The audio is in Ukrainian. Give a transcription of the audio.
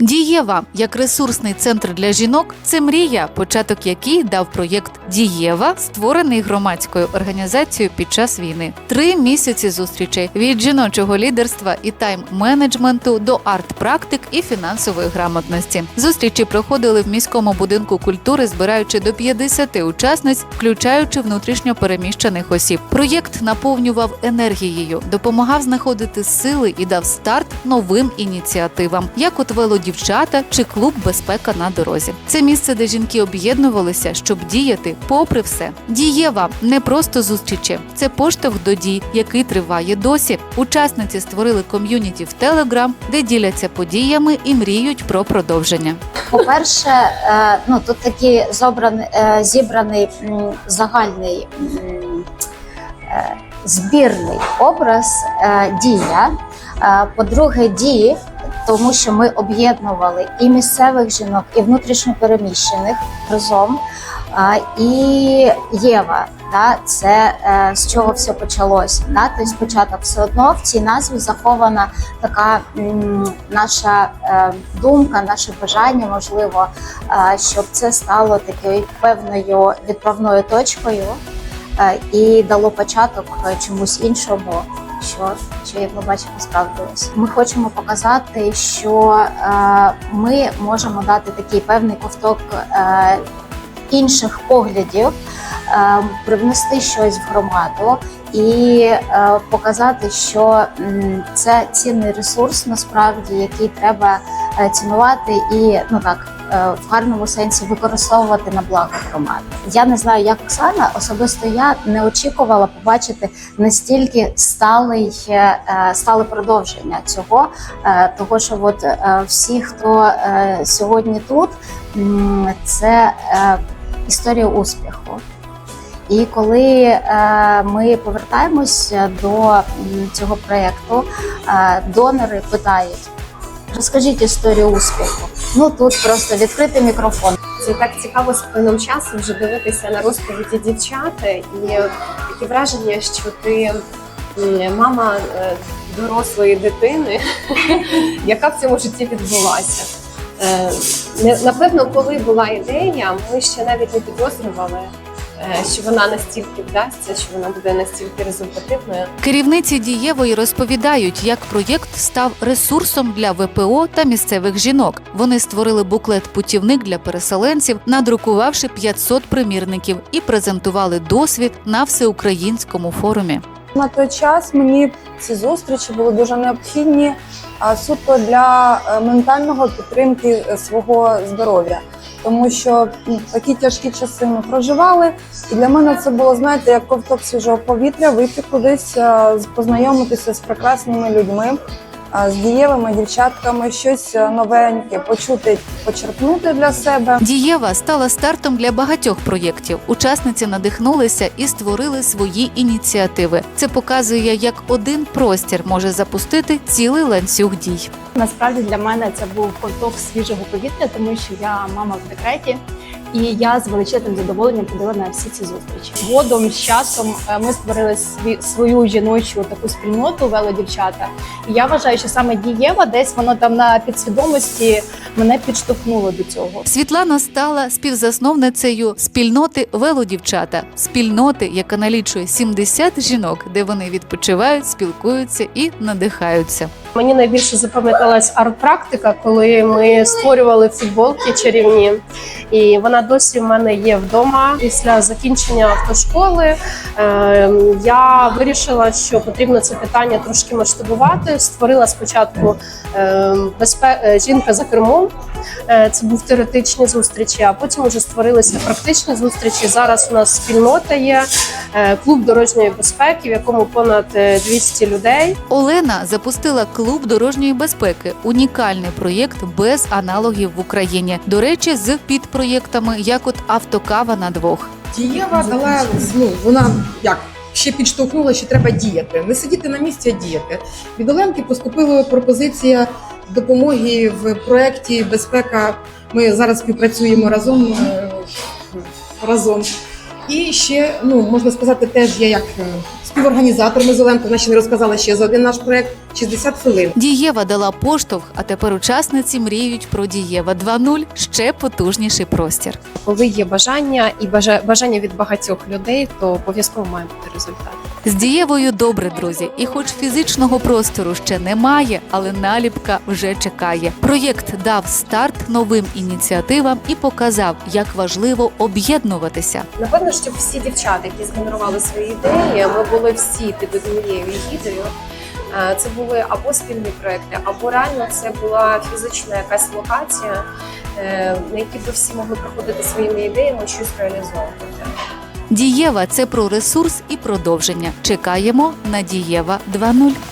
Дієва як ресурсний центр для жінок це мрія, початок якій дав проєкт Дієва, створений громадською організацією під час війни. Три місяці зустрічей від жіночого лідерства і тайм-менеджменту до арт-практик і фінансової грамотності. Зустрічі проходили в міському будинку культури, збираючи до 50 учасниць, включаючи внутрішньо переміщених осіб. Проєкт наповнював енергією, допомагав знаходити сили і дав старт новим ініціативам, як от велодівчата чи клуб Безпека на дорозі. Це місце, де жінки об'єднувалися, щоб діяти попри все. Дієва не просто зустрічі, це поштовх до дій, який триває досі. Учасниці створили ком'юніті в Телеграм, де діляться подіями і мріють про продовження. По-перше, е, ну тут такий зобраний, е, зібраний загальний е, збірний образ дія. По-друге, дії, тому що ми об'єднували і місцевих жінок, і внутрішньопереміщених разом. І Єва, да, це е, з чого все почалося. Да? Тобто спочатку все одно в цій назві захована така наша е, думка, наше бажання, можливо, е, щоб це стало такою певною відправною точкою і дало початок чомусь іншому. Що, що як ми бачимо, справдилось. Ми хочемо показати, що е, ми можемо дати такий певний ковток е, інших поглядів, е, привнести щось в громаду і е, показати, що м, це цінний ресурс, насправді, який треба е, цінувати і ну так. Е, В гарному сенсі використовувати на благо громади. Я не знаю, як Оксана. Особисто я не очікувала побачити настільки сталий е, е, стале продовження цього. Того, що от всі, хто сьогодні тут, це історія успіху. І коли ми повертаємося до цього проєкту, донори питають: розкажіть історію успіху. Ну тут просто відкритий мікрофон. Це так цікаво з плином часу вже дивитися на розповіді дівчат, і таке враження, що ти мама е, дорослої дитини, яка в цьому житті відбулася. Е, Напевно, коли була ідея, ми ще навіть не підозрювали, що вона настільки вдасться, що вона буде настільки результативною. Керівниці дієвої розповідають, як проєкт став ресурсом для ВПО та місцевих жінок. Вони створили буклет путівник для переселенців, надрукувавши 500 примірників і презентували досвід на всеукраїнському форумі. На той час мені ці зустрічі були дуже необхідні а, суто для е, ментального підтримки е, свого здоров'я, тому що такі тяжкі часи ми проживали, і для мене це було знаєте як ковток свіжого повітря, вийти кудись, е, познайомитися з прекрасними людьми, з дієвими дівчатками, щось е, новеньке, почути, почерпнути для себе. Дієва стала стартом для багатьох проєктів. Учасниці надихнулися і створили свої ініціативи. Це показує, як один простір може запустити цілий ланцюг дій. Насправді для мене це був ковток свіжого повітря, тому що я мама в декреті, і я з величезним задоволенням ходила на всі ці зустрічі. Згодом з часом е, ми створили сві- свою жіночу таку спільноту велодівчата. І я вважаю, що саме дієва десь воно там на підсвідомості мене підштовхнуло до цього. Світлана стала співзасновницею спільноти велодівчата, спільноти, яка налічує 70 жінок, де вони відпочивають, спілкуються і надихаються. Мені найбільше запам'яталась арт-практика, коли ми створювали футболки чарівні, і вона досі в мене є вдома. Після закінчення автошколи е, я вирішила, що потрібно це питання трошки масштабувати. Створила спочатку е, е, жінка за кермом. Це був теоретичні зустрічі, а потім вже створилися практичні зустрічі. Зараз у нас спільнота є клуб дорожньої безпеки, в якому понад е, 200 людей. Олена запустила клуб дорожньої безпеки, унікальний проєкт без аналогів в Україні. До речі, з підпроєктами, як от автокава на двох. Дієва дала ну, вона як ще підштовхнула, що треба діяти, не сидіти на місці, а діяти. Від Оленки поступила пропозиція допомоги в проєкті Безпека. Ми зараз співпрацюємо разом е, разом. І ще, ну можна сказати, теж я як е, співорганізатор Оленкою, вона ще не розказала ще за один наш проект 60 хвилин. Дієва дала поштовх, а тепер учасниці мріють про Дієва 2.0 ще потужніший простір. Коли є бажання і бажа- бажання від багатьох людей, то обов'язково має бути результат. З дієвою добре, друзі, і хоч фізичного простору ще немає, але наліпка вже чекає. Проєкт дав старт новим ініціативам і показав, як важливо об'єднуватися. Напевно, що всі дівчата, які згенерували свої ідеї, ми були всі під однією егідою. Е, Це були або спільні проекти, або реально це була фізична якась локація, е, на якій би всі могли приходити своїми ідеями, щось реалізовувати. Дієва це про ресурс і продовження. Чекаємо на Дієва 2.0.